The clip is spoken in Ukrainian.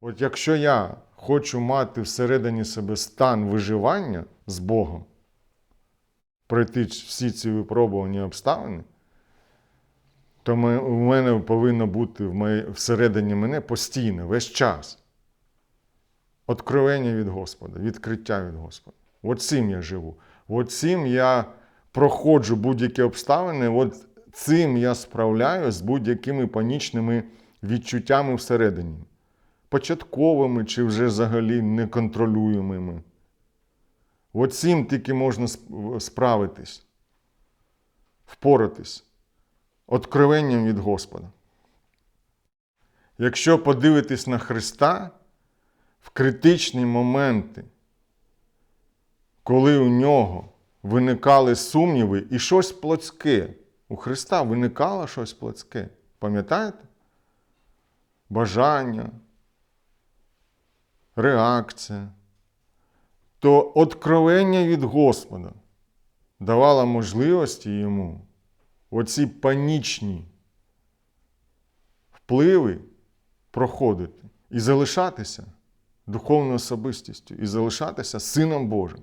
От якщо я хочу мати всередині себе стан виживання з Богом, пройти всі ці випробувані обставини, то у мене повинно бути в моє, всередині мене постійно, весь час. Откровення від Господа, відкриття від Господа. От цим я живу. От цим я проходжу будь-які обставини, от цим я справляюсь з будь-якими панічними відчуттями всередині. Початковими чи вже взагалі неконтролюємими. От цим тільки можна справитись, впоратись откровенням від Господа. Якщо подивитись на Христа в критичні моменти, коли у нього виникали сумніви і щось плотське, у Христа виникало щось плотське. Пам'ятаєте? Бажання, реакція, то откровення від Господа давало можливості йому оці панічні впливи проходити і залишатися духовною особистістю, і залишатися Сином Божим.